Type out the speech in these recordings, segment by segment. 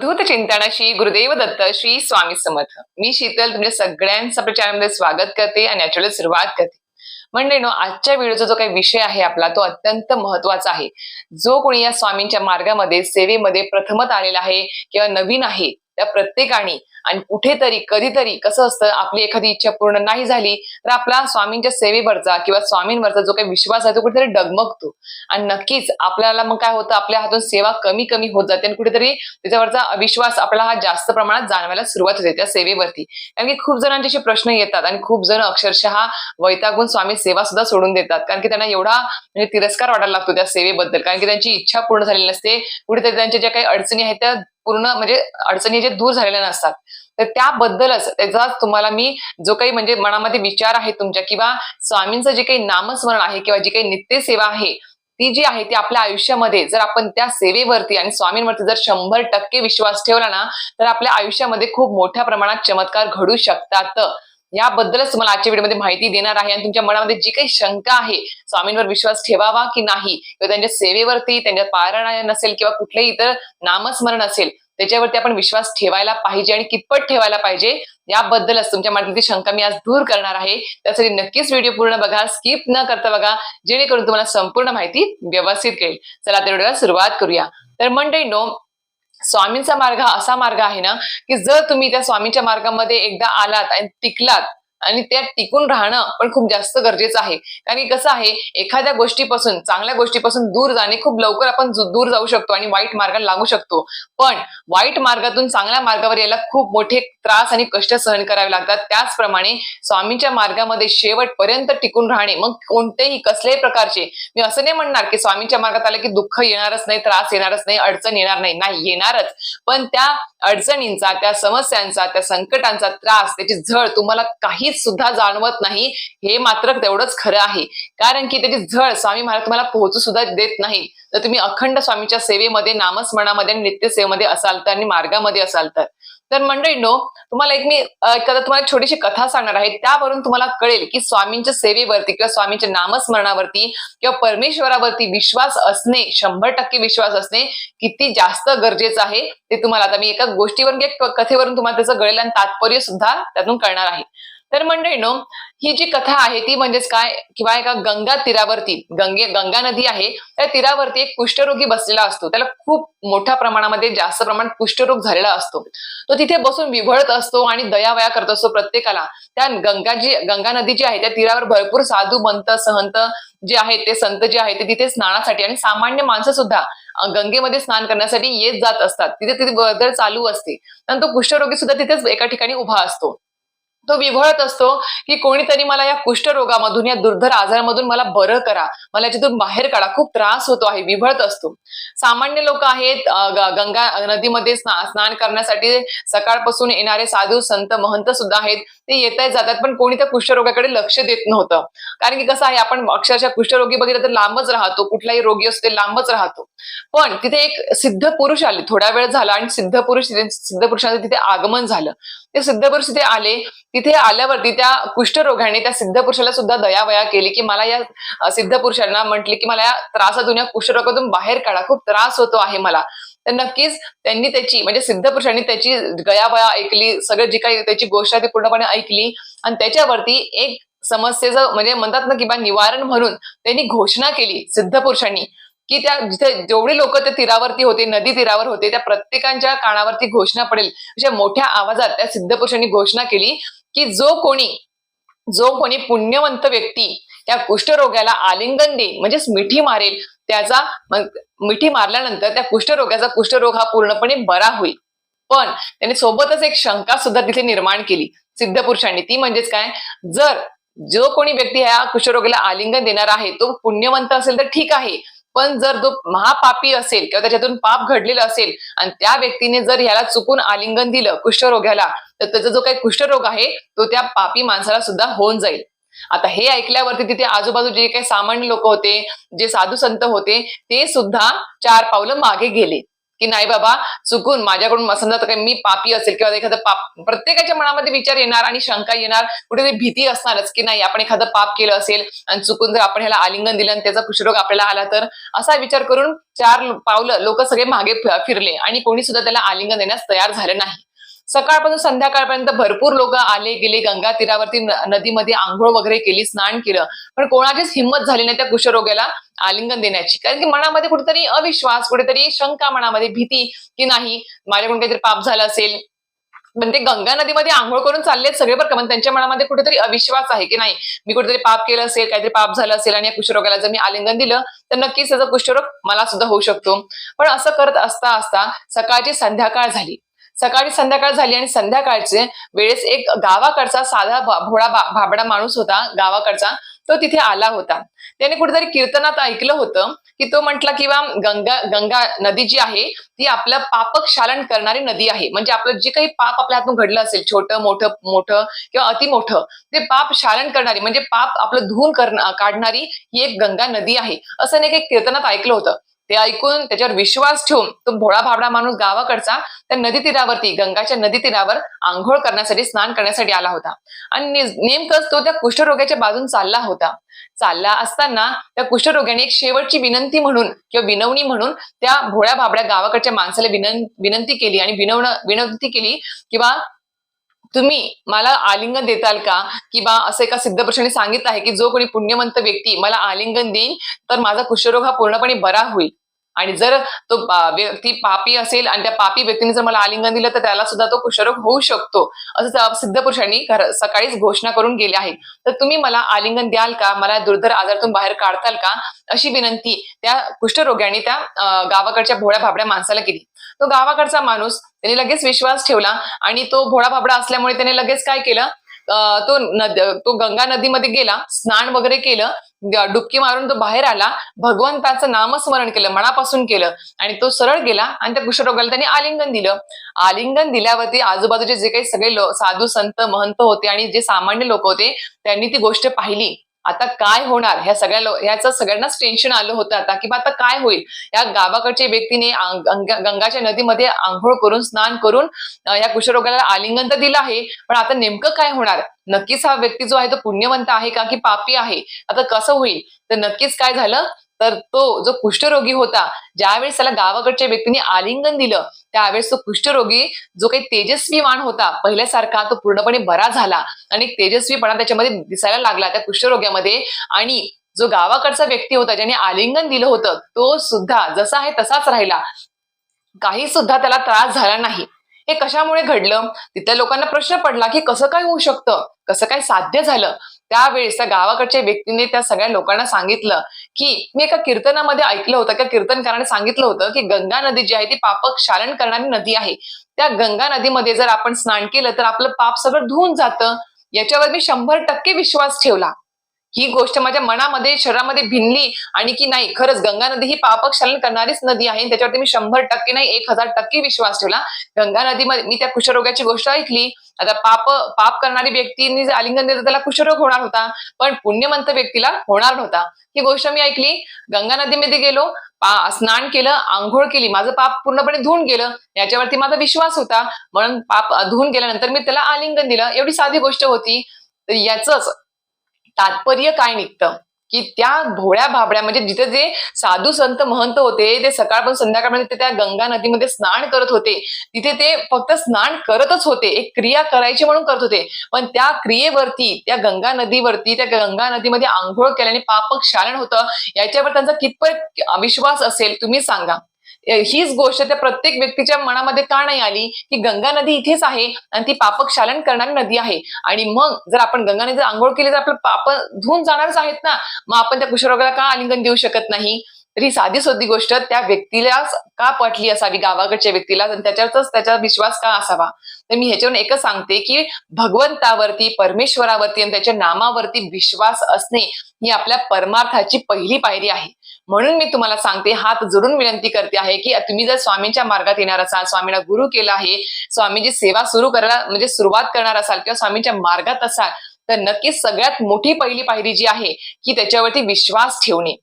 अवधूत चिंतनाशी गुरुदेव दत्त श्री स्वामी समर्थ. मी शीतल तुमच्या सगळ्यांचं आपल्या चॅनलमध्ये स्वागत करते आणि याच्यावर सुरुवात करते. म्हणजे नो आजच्या व्हिडिओचा जो काही विषय आहे आपला तो अत्यंत महत्त्वाचा आहे. जो कोणी या स्वामींच्या मार्गामध्ये सेवेमध्ये प्रथमत आलेला आहे किंवा नवीन आहे त्या प्रत्येकाने आणि कुठेतरी कधीतरी कसं असतं आपली एखादी इच्छा पूर्ण नाही झाली तर आपला स्वामींच्या सेवेवरचा किंवा स्वामींवरचा जो काही विश्वास आहे तो कुठेतरी डगमगतो. आणि नक्कीच आपल्याला मग काय होतं आपल्या हातून सेवा कमी कमी होत जाते आणि कुठेतरी त्याच्यावरचा अविश्वास आपला हा जास्त प्रमाणात जाणवायला सुरुवात होते त्या सेवेवरती. कारण की खूप जणांचे असे प्रश्न येतात आणि खूप जण अक्षरशः वैतागून स्वामी सेवा सुद्धा सोडून देतात. कारण की त्यांना एवढा म्हणजे तिरस्कार वाटायला लागतो त्या सेवेबद्दल. कारण की त्यांची इच्छा पूर्ण झालेली नसते. कुठेतरी त्यांच्या ज्या काही अडचणी आहेत त्या पूर्ण म्हणजे अडचणी जे दूर झालेल्या नसतात. तर त्याबद्दलच त्याचा तुम्हाला मी जो काही म्हणजे मनामध्ये विचार आहे तुमच्या किंवा स्वामींचं जे काही नामस्मरण आहे किंवा जी काही नित्यसेवा आहे ती जी आहे ती आपल्या आयुष्यामध्ये जर आपण त्या सेवेवरती आणि स्वामींवरती जर शंभर टक्के विश्वास ठेवला ना तर आपल्या आयुष्यामध्ये खूप मोठ्या प्रमाणात चमत्कार घडू शकतात. याबद्दलच तुम्हाला आजच्या व्हिडिओमध्ये माहिती देणार आहे आणि तुमच्या मनामध्ये जी काही शंका आहे स्वामींवर विश्वास ठेवावा की नाही? किंवा त्यांच्या सेवेवरती त्यांच्या पारायण नसेल किंवा कुठलंही इतर नामस्मरण असेल त्याच्यावरती आपण विश्वास ठेवायला पाहिजे आणि कितपत ठेवायला पाहिजे याबद्दलच तुमच्या मनातली शंका मी आज दूर करणार आहे. त्यासाठी नक्कीच व्हिडिओ पूर्ण बघा स्किप न करता बघा जेणेकरून तुम्हाला संपूर्ण माहिती व्यवस्थित कळेल. चला त्या व्हिडिओला सुरुवात करूया. तर मंडळी नो स्वामींचा मार्ग हा असा मार्ग आहे ना की जर तुम्ही त्या स्वामींच्या मार्गामध्ये एकदा आलात आणि टिकलात आणि त्यात टिकून राहणं पण खूप जास्त गरजेचं आहे. कारण की कसं आहे एखाद्या गोष्टीपासून चांगल्या गोष्टीपासून दूर जाणे खूप लवकर आपण दूर जाऊ शकतो आणि वाईट मार्गाला लागू शकतो. पण वाईट मार्गातून चांगल्या मार्गावर यायला खूप मोठे त्रास आणि कष्ट सहन करावे लागतात. त्याचप्रमाणे स्वामींच्या मार्गामध्ये शेवटपर्यंत टिकून राहणे मग कोणतेही कसल्याही प्रकारचे मी असं नाही म्हणणार की स्वामींच्या मार्गात आलं की दुःख येणारच नाही त्रास येणारच नाही अडचण येणार नाही. नाही येणारच. पण त्या अडचणींचा त्या समस्यांचा त्या संकटांचा त्रास त्याची झळ तुम्हाला काही कधीच सुद्धा जाणवत नाही हे मात्र तेवढंच खरं आहे. कारण की त्याची झळ स्वामी महाराज तुम्हाला पोहोचू सुद्धा देत नाही. तर तुम्ही अखंड स्वामीच्या सेवेमध्ये नामस्मरणामध्ये आणि नित्यसेवेमध्ये असाल तर आणि मार्गामध्ये असाल तर. तर मंडळींनो तुम्हाला एक मी एखादा तुम्हाला एक छोटीशी कथा सांगणार आहे. त्यावरून तुम्हाला कळेल की स्वामींच्या सेवेवरती किंवा स्वामींच्या नामस्मरणावरती किंवा परमेश्वरावरती विश्वास असणे शंभर टक्के विश्वास असणे किती जास्त गरजेचं आहे ते तुम्हाला आता मी एका गोष्टीवरून कथेवरून तुम्हाला त्याचं कळेल आणि तात्पर्य सुद्धा त्यातून कळणार आहे. तर मंडळीनो ही जी कथा आहे ती म्हणजेच काय? किंवा एका गंगा तीरावरती गंगे गंगा नदी आहे त्या तीरावरती एक कुष्ठरोगी बसलेला असतो. त्याला खूप मोठ्या प्रमाणामध्ये जास्त प्रमाणात कुष्ठरोग झालेला असतो. तो तिथे बसून विभळत असतो आणि दयावया करत असतो प्रत्येकाला. त्या गंगा जी गंगा नदी जी आहे त्या तीरावर भरपूर साधू बंत सहंत जे आहेत ते संत जे आहेत ते तिथे स्नानासाठी आणि सामान्य माणसं सुद्धा गंगेमध्ये स्नान करण्यासाठी येत जात असतात. तिथे तिथे वर्दळ चालू असते. आणि तो कुष्ठरोगी सुद्धा तिथेच एका ठिकाणी उभा असतो. तो विभळत असतो की कोणीतरी मला या कुष्ठरोगामधून या दुर्धर आजारामधून मला बरं करा. मला याच्यातून बाहेर काढा. खूप त्रास होतो आहे विभळत असतो. सामान्य लोक आहेत ग- गंगा नदीमध्ये स्ना- स्नान करण्यासाठी सकाळपासून येणारे साधू संत महंत सुद्धा आहेत. ते येत जातात पण कोणी त्या कुष्ठरोगाकडे लक्ष देत नव्हतं. कारण की कसं आहे आपण अक्षरशः कुष्ठरोगी बघितलं तर लांबच राहतो. कुठलाही रोगी असतो ते लांबच राहतो. पण तिथे एक सिद्ध पुरुष आले. थोडा वेळ झाला आणि सिद्ध पुरुष सिद्ध पुरुषांचं तिथे आगमन झालं. ते सिद्ध पुरुष तिथे आले. तिथे आल्यावरती त्या कुष्ठरोगाने त्या सिद्ध पुरुषाला सुद्धा दयावया केली की मला या सिद्ध पुरुषांना म्हटले की मला या त्रासातून या कुष्ठरोगातून बाहेर काढा. खूप त्रास होतो आहे मला. तर नक्कीच त्यांनी त्याची म्हणजे सिद्ध पुरुषांनी त्याची गयावया ऐकली सगळं जी काही त्याची गोष्ट आहे ती पूर्णपणे ऐकली. आणि त्याच्यावरती एक समस्येचं म्हणजे म्हणतात ना किंवा निवारण म्हणून त्यांनी घोषणा केली सिद्ध पुरुषांनी की त्या जिथे जेवढे लोक त्या तीरावरती होते नदी तीरावर होते त्या प्रत्येकांच्या कानावरती घोषणा पडेल. अशा मोठ्या आवाजात त्या सिद्ध पुरुषांनी घोषणा केली की जो कोणी जो कोणी पुण्यवंत व्यक्ती त्या कुष्ठरोग्याला आलिंगन देईल म्हणजेच मिठी मारेल त्याचा मिठी मारल्यानंतर त्या कुष्ठरोग्याचा कुष्ठरोग हा पूर्णपणे बरा होईल. पण त्याने सोबतच एक शंका सुद्धा तिथे निर्माण केली. सिद्ध पुरुषांनी ती म्हणजेच काय? जर जो कोणी व्यक्ती ह्या कुष्ठरोगाला आलिंगन देणार आहे तो पुण्यवंत असेल तर ठीक आहे. पण जर तो महापापी असेल किंवा त्याच्यातून पाप घडलेलं असेल आणि त्या व्यक्तीने जर ह्याला चुकून आलिंगन दिलं कुष्ठरोग्याला तर त्याचा जो काही कुष्ठरोग आहे तो त्या पापी माणसाला सुद्धा होऊन जाईल. आता हे ऐकल्यावरती तिथे आजूबाजू जे काही सामान्य लोक होते जे साधू संत होते ते सुद्धा चार पावलं मागे गेले. की नाही बाबा चुकून माझ्याकडून समजा काही मी पापी असेल किंवा एखादं पाप प्रत्येकाच्या मनामध्ये विचार येणार आणि शंका येणार कुठेतरी भीती असणारच की नाही आपण एखादं पाप केलं असेल आणि चुकून जर आपण ह्याला आलिंगन दिलं आणि त्याचा कुशरोग आपल्याला आला तर असा विचार करून चार पावलं लोक सगळे मागे फिरले आणि कोणी सुद्धा त्याला आलिंगन देण्यास तयार झालं नाही. सकाळपासून संध्याकाळपर्यंत भरपूर लोक आले गेले गंगा तीरावरती नदीमध्ये आंघोळ वगैरे केली स्नान केलं. पण कोणाचीच हिंमत झाली नाही त्या कुशरोग्याला आलिंगन देण्याची. कारण की मनामध्ये कुठेतरी अविश्वास कुठेतरी शंका मनामध्ये भीती की नाही माझ्याकडून काहीतरी पाप झालं असेल. पण ते गंगा नदीमध्ये आंघोळ करून चाललेत सगळे बरं का पण त्यांच्या मनामध्ये कुठेतरी अविश्वास आहे की नाही मी कुठेतरी पाप केलं असेल काहीतरी पाप झालं असेल आणि या कुष्ठरोगाला जर मी आलिंगन दिलं तर नक्कीच त्याचा कुष्ठरोग मला सुद्धा होऊ शकतो. पण असं करत असता असता सकाळची संध्याकाळ झाली. सकाळी संध्याकाळ झाली आणि संध्याकाळचे वेळेस एक गावाकडचा साधा भोळा भा- भाबडा माणूस होता गावाकडचा तो तिथे आला होता. त्याने कुठेतरी कीर्तनात ऐकलं होतं की तो म्हटला किंवा गंगा गंगा नदी जी आहे ती आपलं पापक शालन करणारी नदी आहे. म्हणजे आपलं जे काही पाप आपल्या हातून घडलं असेल छोटं मोठं मोठं किंवा अतिमोठं ते पाप शालन करणारी म्हणजे पाप आपलं धुवून काढणारी ही एक गंगा नदी आहे. असं नाही काही कीर्तनात ऐकलं होतं. ते ऐकून त्याच्यावर विश्वास ठेवून तो भोळा भाबडा माणूस गावाकडचा त्या नदी तीरावरती गंगाच्या नदी तीरावर आंघोळ करण्यासाठी स्नान करण्यासाठी आला होता. आणि नेमकंच तो त्या कुष्ठरोग्याच्या बाजून चालला होता. चालला असताना त्या कुष्ठरोग्याने एक शेवटची विनंती म्हणून किंवा विनवणी म्हणून त्या भोळ्या भाबड्या गावाकडच्या माणसाला विनं विनंती केली आणि विनवण विनंती केली किंवा तुम्ही मला आलिंगन देताल का? किंवा असं एका सिद्धपुरुषाने सांगितलं आहे की जो कोणी पुण्यवंत व्यक्ती मला आलिंगन देईन तर माझा कुष्ठरोग हा पूर्णपणे बरा होईल. आणि जर तो व्यक्ती पापी असेल आणि त्या पापी व्यक्तीने जर मला आलिंगन दिलं तर त्याला सुद्धा तो कुष्ठरोग होऊ शकतो. असं सिद्ध पुरुषांनी सकाळीच घोषणा करून गेली आहे. तर तुम्ही मला आलिंगन द्याल का? मला दुर्धर आजारातून बाहेर काढताल का? अशी विनंती त्या कुष्ठरोग्याने त्या गावाकडच्या भोळ्या भाबड्या माणसाला केली. तो गावाकडचा माणूस त्याने लगेच विश्वास ठेवला आणि तो भोळा भाबडा असल्यामुळे त्याने लगेच काय केलं? तो नद तो गंगा नदीमध्ये गेला स्नान वगैरे केलं डुबकी मारून तो बाहेर आला भगवंताचं नामस्मरण केलं मनापासून केलं आणि तो सरळ गेला आणि त्या कुष्ठरोगाला त्यांनी आलिंगन दिलं. आलिंगन दिल्यावरती आजूबाजूचे जे काही सगळे साधू संत महंत होते आणि जे सामान्य लोक होते त्यांनी ती गोष्ट पाहिली. आता काय होणार? ह्या सगळ्या लो- ह्याचं सगळ्यांनाच टेन्शन आलं होतं आता की आता काय होईल? या गावाकडच्या व्यक्तीने गंगाच्या नदीमध्ये आंघोळ करून स्नान करून या कुष्ठरोगाला आलिंगन तर दिलं आहे पण आता नेमकं काय होणार? नक्कीच हा व्यक्ती जो आहे तो पुण्यवंत आहे का की पापी आहे? आता कसं होईल? तर नक्कीच काय झालं? तर तो जो कुष्ठरोगी होता ज्यावेळेस त्याला गावाकडच्या व्यक्तीने आलिंगन दिलं त्यावेळेस तो कुष्ठरोगी जो काही तेजस्वीवान होता पहिल्यासारखा तो पूर्णपणे बरा झाला आणि तेजस्वीपणा त्याच्यामध्ये दिसायला लागला त्या कुष्ठरोग्यामध्ये आणि जो गावाकडचा व्यक्ती होता ज्याने आलिंगन दिलं होतं तो सुद्धा जसा आहे तसाच राहिला. काही सुद्धा त्याला त्रास झाला नाही. हे कशामुळे घडलं? तिथल्या लोकांना प्रश्न पडला की कसं काय होऊ शकतं? कसं काय साध्य झालं? त्यावेळेस त्या गावाकडच्या व्यक्तीने त्या सगळ्या लोकांना सांगितलं की मी एका कीर्तनामध्ये ऐकलं होतं त्या कीर्तनकाराने सांगितलं होतं की गंगा नदी जी आहे ती पापक शालन करणारी नदी आहे. त्या गंगा नदीमध्ये जर आपण स्नान केलं तर आपलं पाप सगळं धुवून जातं. याच्यावर मी शंभर टक्के विश्वास ठेवला. ही गोष्ट माझ्या मनामध्ये शरीरामध्ये भिनली आणि की नाही खरंच गंगा नदी ही पापक्षालन करणारीच नदी आहे. त्याच्यावरती मी शंभर टक्के नाही एक हजार टक्के विश्वास ठेवला. गंगा नदीमध्ये मी त्या कुष्ठरोगाची गोष्ट ऐकली. आता पाप पाप करणारी व्यक्तीने जे आलिंगन दिलं त्याला कुष्ठरोग होणार होता. पण पुण्यमंत व्यक्तीला होणार नव्हता. ही गोष्ट मी ऐकली. गंगा नदीमध्ये गेलो पा- स्नान केलं आंघोळ केली. माझं पाप पूर्णपणे धुवून गेलं. याच्यावरती माझा विश्वास होता. म्हणून पाप धुवून गेल्यानंतर मी त्याला आलिंगन दिलं. एवढी साधी गोष्ट होती. तर याच तात्पर्य काय निघतं? की त्या भोळ्या भाबड्या म्हणजे जिथे जे साधू संत महंत होते ते सकाळपासून संध्याकाळपर्यंत ते त्या गंगा नदीमध्ये स्नान करत होते तिथे ते फक्त स्नान करतच होते एक क्रिया करायची म्हणून करत होते. पण त्या क्रियेवरती त्या गंगा नदीवरती त्या गंगा नदीमध्ये आंघोळ केल्याने पापक शालन होतं. याच्यावर त्यांचा कितपत विश्वास असेल तुम्ही सांगा. हीच गोष्ट त्या प्रत्येक व्यक्तीच्या मनामध्ये का नाही आली? की गंगा नदी इथेच आहे आणि ती पापक शालन करणारी नदी आहे. आणि मग जर आपण गंगा नदीत आंघोळ केली तर आपलं पाप धुवून जाणारच आहेत ना? मग आपण त्या कुशरोगाला का आलिंगन देऊ शकत नाही? तर ही साधी सोधी गोष्ट त्या व्यक्तीला का पटली असावी? गावाकडच्या व्यक्तीला? आणि त्याच्यावरच त्याचा विश्वास का असावा? तर मी ह्याच्यावरून एकच सांगते की भगवंतावरती परमेश्वरावरती आणि त्याच्या नामावरती विश्वास असणे ही आपल्या परमार्थाची पहिली पायरी आहे. म्हणून मी तुम्हाला सांगते हात जोडून विनंती करते आहे की तुम्ही जर स्वामींच्या मार्गात येणार असाल स्वामींना गुरु केला आहे स्वामीची सेवा सुरू करायला म्हणजे सुरुवात करणार असाल किंवा स्वामींच्या मार्गात असाल तर नक्कीच सगळ्यात मोठी पहिली पायरी जी आहे की त्याच्यावरती विश्वास ठेवणे.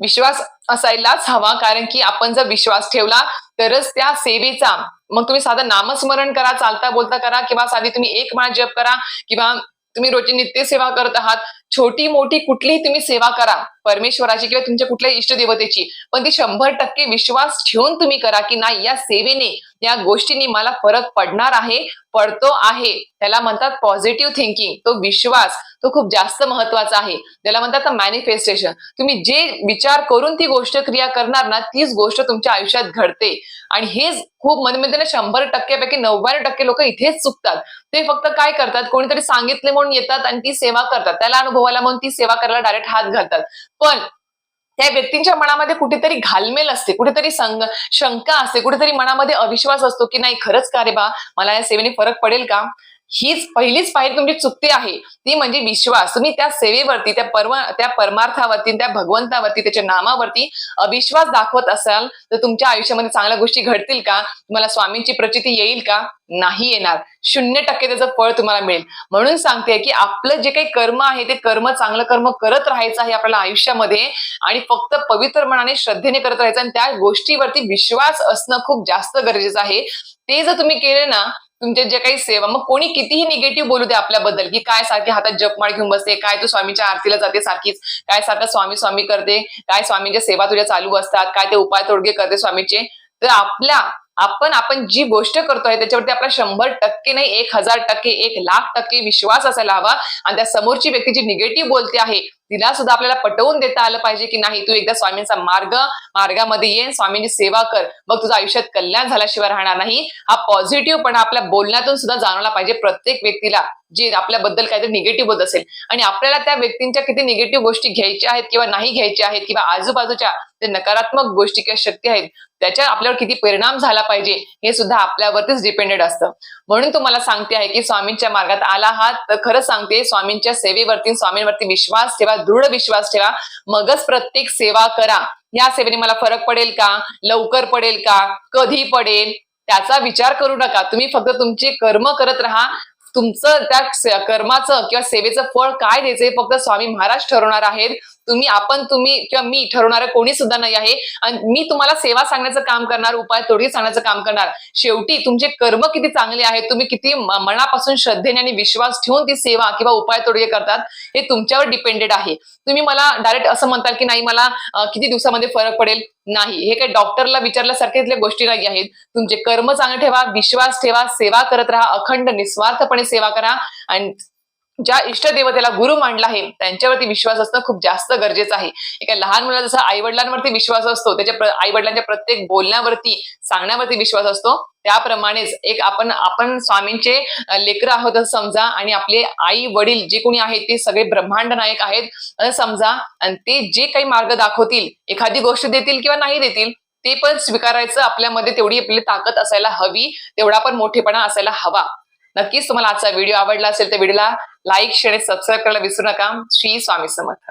विश्वास असायलाच हवा कारण की आपण जर विश्वास ठेवला तरच त्या सेवेचा मग तुम्ही साधं नामस्मरण करा चालता बोलता करा किंवा साधी तुम्ही एक माळ जप करा किंवा तुम्ही रोजची नित्य सेवा करत आहात छोटी मोठी कुठलीही तुम्ही सेवा करा परमेश्वराची किंवा तुमच्या कुठल्याही इष्टदेवतेची. पण ती शंभर टक्के विश्वास ठेवून तुम्ही करा की नाही या सेवेने या गोष्टींनी मला फरक पडणार आहे पडतो आहे. त्याला म्हणतात पॉझिटिव्ह थिंकिंग तो विश्वास तो खूप जास्त महत्त्वाचा आहे. त्याला म्हणतात मॅनिफेस्टेशन तुम्ही जे विचार करून ती गोष्ट क्रिया करणार ना तीच गोष्ट तुमच्या आयुष्यात घडते. आणि हेच खूप म्हणजे म्हणजे शंभर टक्क्यापैकी नव्याण्णव टक्के लोक इथेच चुकतात. ते फक्त काय करतात? कोणीतरी सांगितले म्हणून येतात आणि ती सेवा करतात. त्याला अनुभवाला म्हणून ती सेवा करायला डायरेक्ट हात घालतात. पण त्या व्यक्तींच्या मनामध्ये कुठेतरी घालमेल असते कुठेतरी संग शंका असते कुठेतरी मनामध्ये अविश्वास असतो की नाही खरंच का रे बा? मला या सेवेने फरक पडेल का? हीच पहिलीच पायरी तुमची चुकते आहे. ती म्हणजे विश्वास. तुम्ही त्या सेवेवरती त्या परम त्या परमार्थावरती त्या भगवंतावरती त्याच्या नामावरती अविश्वास दाखवत असाल तर तुमच्या आयुष्यामध्ये चांगल्या गोष्टी घडतील का? तुम्हाला स्वामींची प्रचिती येईल का? नाही येणार. शून्य टक्के त्याचं फळ तुम्हाला मिळेल. म्हणून सांगते की आपलं जे काही कर्म आहे ते कर्म चांगलं कर्म करत राहायचं आहे आपल्याला आयुष्यामध्ये आणि फक्त पवित्र मनाने श्रद्धेने करत राहायचं आणि त्या गोष्टीवरती विश्वास असणं खूप जास्त गरजेचं आहे. ते जर तुम्ही केले ना तुमच्या जे काही सेवा मग कोणी कितीही निगेटिव्ह बोलू दे आपल्याबद्दल की काय सारखी हातात जपमाळ घेऊन बसते काय तू स्वामीच्या आरतीला जाते सारखीच काय सारखं स्वामी स्वामी करते काय स्वामींच्या सेवा तुझ्या चालू असतात काय ते उपाय तोडगे करते स्वामीचे. तर आपल्या आपण आपण जी गोष्ट करतोय त्याच्यावरती आपला शंभर टक्के नाही एक हजार टक्के एक लाख टक्के विश्वास असायला हवा. आणि त्या समोरची व्यक्ती जी निगेटिव्ह बोलते आहे तिला सुद्धा आपल्याला पटवून देता आलं पाहिजे की नाही? तू एकदा स्वामींचा मार्ग मार्गामध्ये ये स्वामींची सेवा कर. मग तुझं आयुष्यात कल्याण झाल्याशिवाय राहणार नाही. हा पॉझिटिव्ह पण आपल्या बोलण्यातून सुद्धा जाणवला पाहिजे प्रत्येक व्यक्तीला जे आपल्याबद्दल काहीतरी निगेटिव्ह होत असेल. आणि आपल्याला त्या व्यक्तींच्या किती निगेटिव्ह गोष्टी घ्यायच्या आहेत किंवा नाही घ्यायच्या आहेत किंवा आजूबाजूच्या जे नकारात्मक गोष्टी किंवा शक्ती आहेत त्याच्या आपल्यावर किती परिणाम झाला पाहिजे हे सुद्धा आपल्यावरतीच डिपेंडेड असतं. म्हणून तुम्हाला सांगते आहे की स्वामींच्या मार्गात आला आहात तर खरंच सांगते स्वामींच्या सेवेवरती स्वामींवरती विश्वास ठेवा. दृढ विश्वास ठेवा. मगच प्रत्येक सेवा करा. या सेवेने मला फरक पडेल का? लवकर पडेल का? कधी पडेल? त्याचा विचार करू नका. तुम्ही फक्त तुमचे कर्म करत राहा. तुमचं त्या कर्माचं किंवा सेवेचं फळ काय द्यायचं हे फक्त स्वामी महाराज ठरवणार आहेत. तुम्ही आपण तुम्ही किंवा मी ठरवणार कोणी सुद्धा नाही आहे. आणि मी तुम्हाला सेवा सांगण्याचं काम करणार उपाय तोडगी सांगण्याचं काम करणार. शेवटी तुमचे कर्म किती चांगले आहेत तुम्ही किती मनापासून श्रद्धेने आणि विश्वास ठेवून ती सेवा किंवा उपाय तोडगे करतात हे तुमच्यावर डिपेंडेड आहे. तुम्ही मला डायरेक्ट असं म्हणताल की नाही मला किती दिवसामध्ये फरक पडेल? नाही. हे काही डॉक्टरला विचारल्यासारख्या गोष्टी नाही आहेत. तुमचे कर्म चांगले ठेवा विश्वास ठेवा सेवा करत राहा अखंड निस्वार्थपणे सेवा करा. आणि ज्या इष्टदेवतेला गुरु मांडला आहे त्यांच्यावरती विश्वास असणं खूप जास्त गरजेचं आहे. एका लहान मुलाला जसा आई वडिलांवरती विश्वास असतो त्याच्या आई वडिलांच्या प्रत्येक बोलण्यावरती सांगण्यावरती विश्वास असतो त्याप्रमाणेच एक आपण आपण स्वामींचे लेकर आहोत असं समजा आणि आपले आई वडील जे कोणी आहेत ते सगळे ब्रह्मांड नायक आहेत असं समजा आणि ते जे काही मार्ग दाखवतील एखादी गोष्ट देतील किंवा नाही देतील ते पण स्वीकारायचं आपल्यामध्ये तेवढी आपली ताकद असायला हवी तेवढा पण मोठेपणा असायला हवा. नक्कीच तुम्हाला आजचा व्हिडिओ आवडला असेल तर व्हिडिओला लाईक शेअर सबस्क्राईब करायला विसरू नका. श्री स्वामी समर्थ.